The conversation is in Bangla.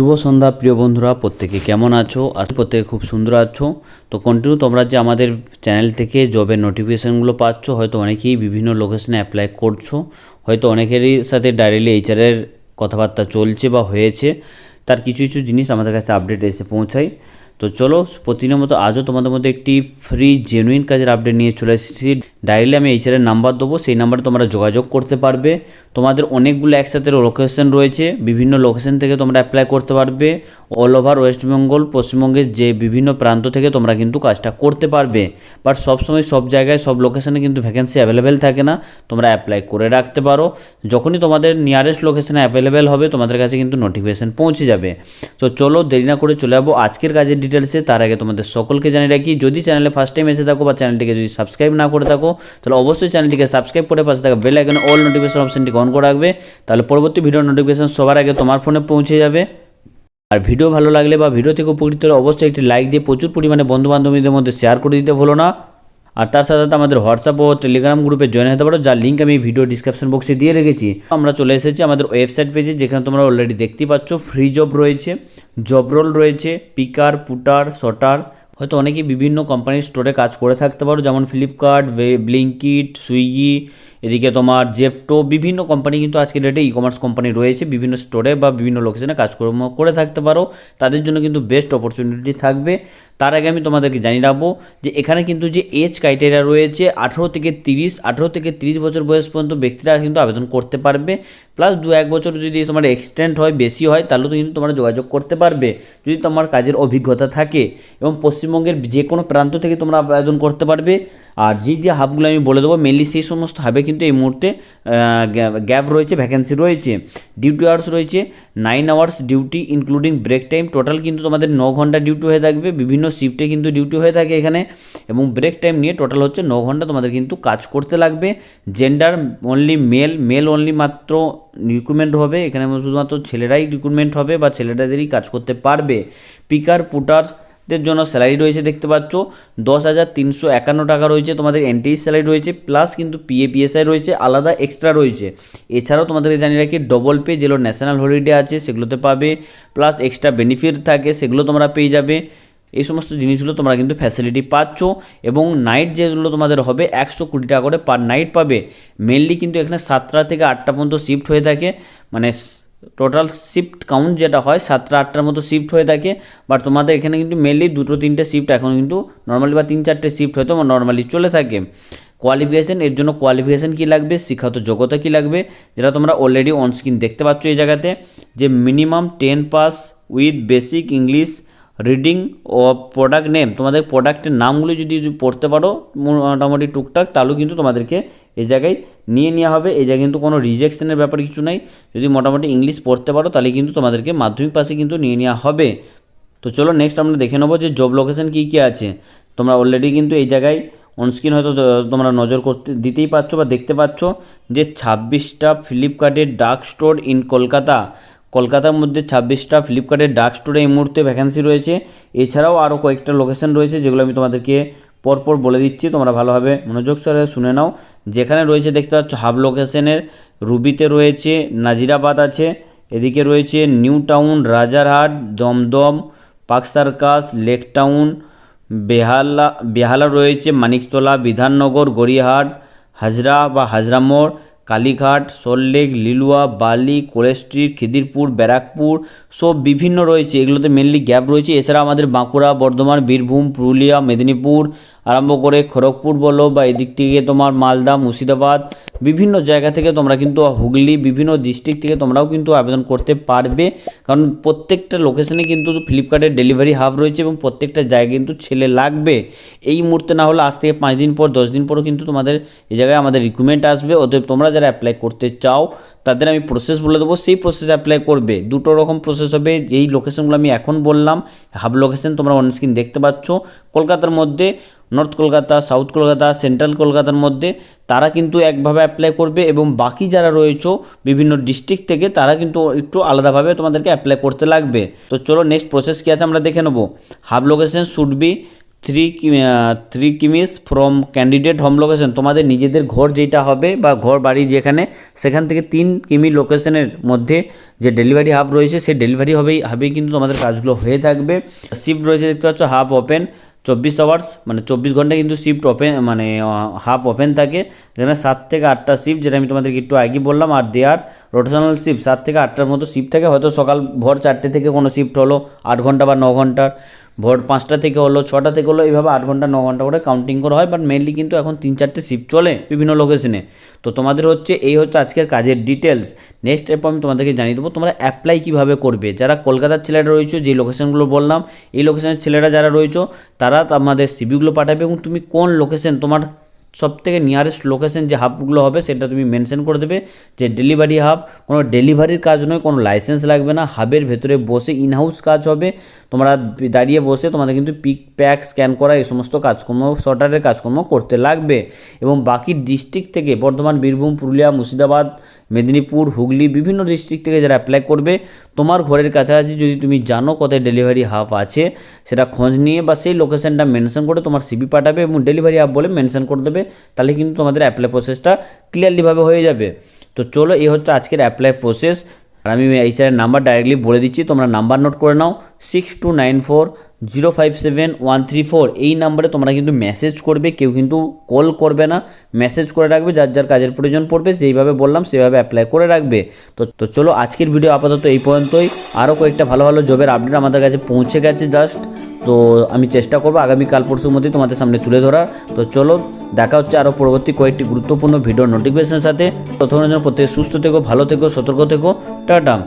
শুভ সন্ধ্যা, প্রিয় বন্ধুরা। প্রত্যেকে কেমন আছো? আর প্রত্যেকে খুব সুন্দর আছো। তো কন্টিনিউ তোমরা যে আমাদের চ্যানেল থেকে জবের নোটিফিকেশানগুলো পাচ্ছ, হয়তো অনেকেই বিভিন্ন লোকেশনে অ্যাপ্লাই করছ। হয়তো অনেকেরই সাথে ডাইরেক্টলি এইচআরের কথাবার্তা চলছে বা হয়েছে। তার কিছু কিছু জিনিস আমাদের কাছে আপডেট এসে পৌঁছায়। তো চলো, প্রতিদিনের মতো আজও তোমাদের মধ্যে একটি ফ্রি জেনুইন কাজের আপডেট নিয়ে চলে এসেছি। ডাইরেক্টলি আমি এইচআরের নাম্বার দেবো, সেই নাম্বারে তোমরা যোগাযোগ করতে পারবে। তোমাদের অনেকগুলো একসাথে লোকেশন রয়েছে, বিভিন্ন লোকেশন থেকে তোমরা অ্যাপ্লাই করতে পারবে। অল ওভার ওয়েস্ট বেঙ্গল পশ্চিমবঙ্গের যে বিভিন্ন প্রান্ত থেকে তোমরা কিন্তু কাজটা করতে পারবে। বাট সবসময় সব জায়গায়, সব লোকেশনে কিন্তু ভ্যাকেন্সি অ্যাভেলেবেল থাকে না, তোমরা অ্যাপ্লাই করে রাখতে পারো। যখনই তোমাদের নিয়ারেস্ট লোকেশনে অ্যাভেলেবেল হবে, তোমাদের কাছে কিন্তু নোটিফিকেশান পৌঁছে যাবে। তো চলো, দেরি না করে চলে যাব। আজকের কাজের ডিটেলসে তার আগে তোমাদের সকলকে জানিয়ে রাখি, যদি চ্যানেলে ফার্স্ট টাইম এসে থাকো বা চ্যানেলটিকে যদি সাবস্ক্রাইব না করে থাকো, তাহলে অবশ্যই চ্যানেলটিকে সাবস্ক্রাইব করে পাশে থাকা বেল আইকনে অল নোটিফিকেশন অপশনটি অন করে রাখবে। তাহলে পরবর্তী ভিডিও নোটিফিকেশন সবার আগে তোমার ফোনে পৌঁছে যাবে। আর ভিডিও ভালো লাগলে বা ভিডিও থেকে উপকৃত হলে অবশ্যই একটি লাইক দিয়ে প্রচুর পরিমাণে বন্ধু বান্ধবীদের মধ্যে শেয়ার করে দিতে ভুলো না। আর তার সাথে সাথে আমাদের হোয়াটসঅ্যাপ ও টেলিগ্রাম গ্রুপে জয়েন হতে পারো, যার লিঙ্ক আমি ভিডিও ডিসক্রিপশন বক্সে দিয়ে রেখেছি। আমরা চলে এসেছি আমাদের ওয়েবসাইট পেজে যেখানে তোমরা অলরেডি দেখতে পাচ্ছ ফ্রি জব রয়েছে জব রোল রয়েছে পিকার পুটার শটার হয়তো অনেকেই বিভিন্ন কোম্পানির স্টোরে কাজ করে থাকতে পারো, যেমন ফ্লিপকার্ট ব্লিঙ্কিট সুইগি এদিকে তোমার জেপটো বিভিন্ন কোম্পানি কিন্তু আজকের ডেটে ই কমার্স কোম্পানি রয়েছে, বিভিন্ন স্টোরে বা বিভিন্ন লোকেশনে কাজকর্ম করে থাকতে পারো। তাদের জন্য কিন্তু বেস্ট অপরচুনিটি থাকবে। তার আগে আমি তোমাদেরকে জানিয়ে রাখব যে এখানে কিন্তু যে এজ ক্রাইটেরিয়া রয়েছে, আঠেরো থেকে তিরিশ, আঠেরো থেকে তিরিশ বছর বয়স পর্যন্ত ব্যক্তিরা কিন্তু আবেদন করতে পারবে। প্লাস দু এক বছর যদি তোমার এক্সটেন্ড হয়, বেশি হয়, তাহলে তো কিন্তু তোমরা যোগাযোগ করতে পারবে, যদি তোমার কাজের অভিজ্ঞতা থাকে। এবং পশ্চিমবঙ্গের যে কোনো প্রান্ত থেকে তোমরা আবেদন করতে পারবে। আর যে যে হাবগুলো আমি বলে দেবো মেনলি সেই সমস্ত হাবে কিন্তু এই মুহূর্তে গ্যাপ রয়েছে ভ্যাকেন্সি রয়েছে। ডিউটি আওয়ার্স রয়েছে nine hours duty including break time total কিন্তু তোমাদের ন ঘণ্টা ডিউটি হয়ে থাকবে। বিভিন্ন শিফটে কিন্তু ডিউটি হয়ে থাকে এখানে। এবং ব্রেক টাইম নিয়ে টোটাল হচ্ছে ন ঘণ্টা তোমাদের কিন্তু কাজ করতে লাগবে। Gender only male male only মাত্র রিক্রুটমেন্ট হবে। এখানে শুধুমাত্র ছেলেরাই রিক্রুটমেন্ট হবে বা ছেলেরাদেরই কাজ করতে পারবে। পিকার পুটার দের জন্য স্যালারি রয়েছে, দেখতে পাচ্ছ। দশ হাজার তিনশো একান্ন টাকা রয়েছে তোমাদের এনটিই স্যালারি রয়েছে প্লাস কিন্তু পিএ পিএসআই রয়েছে, আলাদা এক্সট্রা রয়েছে। এছাড়াও তোমাদেরকে জানিয়ে রাখি ডবল পে যেগুলো ন্যাশনাল হলিডে আছে, সেগুলোতে পাবে প্লাস এক্সট্রা বেনিফিট থাকে, সেগুলো তোমরা পেয়ে যাবে। এই সমস্ত জিনিসগুলো তোমরা কিন্তু ফ্যাসিলিটি পাচ্ছ এবং নাইট যেগুলো তোমাদের হবে, একশো কুড়ি টাকা করে পার নাইট পাবে। মেনলি কিন্তু এখানে সাতটা থেকে আটটা পর্যন্ত শিফট হয়ে থাকে মানে টোটাল শিফট কাউন্ট যেটা হয়, সাতটা আটটার মতো শিফট হয়ে থাকে। বাট তোমাদের এখানে কিন্তু মেনলি দুটো তিনটে শিফট এখন কিন্তু নর্মালি বা তিন চারটে শিফট হয়তো নর্মালি চলে থাকে। কোয়ালিফিকেশান এর জন্য কোয়ালিফিকেশান কী লাগবে? শিক্ষাগত যোগ্যতা কী লাগবে? যেটা তোমরা অলরেডি অন স্ক্রিন দেখতে পাচ্ছ এই জায়গাতে। যে minimum ten pass with basic English reading O product name তোমাদের প্রোডাক্টের নামগুলো যদি পড়তে পারো, মোটামুটি টুকটাক, তাহলেও কিন্তু তোমাদেরকে এই জায়গায় নিয়ে নেওয়া হবে। এই জায়গায় কিন্তু কোনো রিজেকশনের ব্যাপার কিছু নাই। যদি মোটামুটি ইংলিশ পড়তে পারো, তাহলে কিন্তু তোমাদেরকে মাধ্যমিক পাশে কিন্তু নিয়ে নেওয়া হবে। তো চলো নেক্সট আমরা দেখে নেব যে জব লোকেশন কী কী আছে। তোমরা অলরেডি কিন্তু এই জায়গায় অনস্ক্রিন হয়তো তোমরা নজর করতে দিতেই পারছ বা দেখতে পাচ্ছ যে ছাব্বিশটা ফ্লিপকার্টের ডার্ক স্টোর ইন কলকাতা। কলকাতার মধ্যে ছাব্বিশটা ফ্লিপকার্টের ডার্ক স্টোরে এই মুহূর্তে ভ্যাকেন্সি রয়েছে। এছাড়াও আরও কয়েকটা লোকেশন রয়েছে যেগুলো আমি তোমাদেরকে পরপর বলে দিচ্ছি, তোমরা ভালোভাবে মনোযোগ সরে শুনে নাও। যেখানে রয়েছে, দেখতে পাচ্ছ, হাব লোকেশনের রুবিতে রয়েছে, নাজিরাবাদ আছে, এদিকে রয়েছে new town, Rajarhat, Dum Dum, park circus, lake town, Behala Behala রয়েছে, মানিকতলা, বিধাননগর, গড়িয়াহাট, হাজরা বা হাজরা মোড় কালীঘাট, সল্টলেক, লিলুয়া, বালি কোলেস্ট্রিট খিদিরপুর, ব্যারাকপুর সব বিভিন্ন রয়েছে। এগুলোতে মেনলি গ্যাপ রয়েছে। এছাড়া আমাদের বাঁকুড়া, বর্ধমান, বীরভূম, পুরুলিয়া, মেদিনীপুর, আরম্ভ করে খড়গপুর বলো বা এদিক থেকে তোমার মালদা, মুর্শিদাবাদ, বিভিন্ন জায়গা থেকে তোমরা কিন্তু হুগলি, বিভিন্ন ডিস্ট্রিক্ট থেকে তোমরাও কিন্তু আবেদন করতে পারবে। কারণ প্রত্যেকটা লোকেশনে কিন্তু ফ্লিপকার্টের ডেলিভারি হাব রয়েছে এবং প্রত্যেকটা জায়গায় কিন্তু ছেলে লাগবে। এই মুহূর্তে না হলে আজ থেকে পাঁচ দিন পর, দশ দিন পরও কিন্তু তোমাদের এই জায়গায় আমাদের রিক্রুটমেন্ট আসবে। অতএব তোমরা যারা অ্যাপ্লাই করতে চাও, তাদের আমি প্রসেস বলে দেবো। সেই প্রসেস অ্যাপ্লাই করবে। দুটো রকম প্রসেস হবে। যেই লোকেশনগুলো আমি এখন বললাম হাব লোকেশন তোমরা অন স্ক্রিন দেখতে পাচ্ছ। কলকাতার মধ্যে north Kolkata south Kolkata central কলকাতার মধ্যে তারা কিন্তু একভাবে অ্যাপ্লাই করবে এবং বাকি যারা রয়েছে, বিভিন্ন ডিস্ট্রিক্ট থেকে তারা কিন্তু একটু আলাদাভাবে তোমাদেরকে অ্যাপ্লাই করতে লাগবে। তো চলো নেক্সট প্রসেস কী আছে আমরা দেখে নেব। Hub location should be three three kms from candidate home location তোমাদের নিজেদের ঘর যেটা হবে বা ঘর বাড়ি যেখানে, সেখান থেকে তিন কিমি লোকেশনের মধ্যে যে ডেলিভারি হাব রয়েছে, সেই ডেলিভারি হবেই, হাবেই কিন্তু তোমাদের কাজগুলো হয়ে থাকবে। শিফট রয়েছে দেখতে পাচ্ছ হাব ওপেন চব্বিশ আওয়ার্স মানে চব্বিশ ঘণ্টা কিন্তু শিফট ওপেন মানে হাফ ওপেন থাকে। যেখানে সাত থেকে আটটা শিফট যেটা আমি তোমাদেরকে একটু আগে বললাম, আর দেয়ার রোটেশনাল শিফট সাত থেকে আটটার মতো শিফট থাকে। হয়তো সকাল ভোর চারটে থেকে কোনো শিফট হলো, আট ঘণ্টা বা ন ঘণ্টার। ভোর পাঁচটা থেকে হলো, ছটা থেকে হলো, এইভাবে আট ঘণ্টা, ন ঘণ্টা করে কাউন্টিং করা হয়। বাট মেনলি কিন্তু এখন তিন, চারটে শিফট চলে বিভিন্ন লোকেশনে তো তোমাদের হচ্ছে এই হচ্ছে আজকের কাজের ডিটেলস নেক্সট এরপর আমি তোমাদেরকে জানিয়ে দেবো, তোমরা অ্যাপ্লাই কীভাবে করবে। যারা কলকাতার ছেলেরা রয়েছে যে লোকেশনগুলো বললাম, এই লোকেশনের ছেলেরা যারা রয়েছে, তারা আমাদের সিভিগুলো পাঠাবে এবং তুমি কোন লোকেশন তোমার সব থেকে নিয়ারেস্ট লোকেশন যে হাবগুলো হবে, সেটা তুমি মেনশন করে দেবে। যে ডেলিভারি হাব কোনো ডেলিভারির কাজ নয়, কোনো লাইসেন্স লাগবে না। হাবের ভেতরে বসে ইনহাউস কাজ হবে। তোমরা দাঁড়িয়ে বসে তোমাদের কিন্তু পিক প্যাক স্ক্যান করা, এই সমস্ত কাজকর্ম শর্টারের কাজকর্ম করতে লাগবে। এবং বাকি ডিস্ট্রিক্ট থেকে বর্ধমান, বীরভূম, পুরুলিয়া, মুর্শিদাবাদ, মেদিনীপুর, হুগলি, বিভিন্ন ডিস্ট্রিক্ট থেকে যারা অ্যাপ্লাই করবে, তোমার ঘরের কাছাকাছি যদি তুমি জানো কোথায় ডেলিভারি হাব আছে, সেটা খোঁজ নিয়ে বা সেই লোকেশনটা মেনশন করে তোমার সিবি পাঠাবে এবং ডেলিভারি হাব বলে মেনশন করে দেবে। তাহলে কিন্তু তোমাদের অ্যাপ্লাই প্রসেসটা ক্লিয়ারলিভাবে হয়ে যাবে। তো চলো, এই হচ্ছে আজকের অ্যাপ্লাই প্রসেস আর আমি এই স্যারের নাম্বার ডাইরেক্টলি বলে দিচ্ছি, তোমরা নাম্বার নোট করে নাও six two nine four zero five seven one three four এই নাম্বারে তোমরা কিন্তু মেসেজ করবে, কেউ কিন্তু কল করবে না। মেসেজ করে রাখবে, যার যার কাজের প্রয়োজন পড়বে, যেইভাবে বললাম, সেভাবে অ্যাপ্লাই করে রাখবে। তো তো চলো, আজকের ভিডিও আপাতত এই পর্যন্তই। আরও কয়েকটা ভালো ভালো জবের আপডেট আমাদের কাছে পৌঁছে গেছে জাস্ট তো আমি চেষ্টা করব আগামীকাল পরশুর মধ্যে তোমাদের সামনে তুলে ধরার। তো চলো, দেখা হচ্ছে আরও পরবর্তী কয়েকটি গুরুত্বপূর্ণ ভিডিও নোটিফিকেশনের সাথে। ততক্ষণের জন্য প্রত্যেকে সুস্থ থেকো, ভালো থেকো, সতর্ক থেকো। টাটা।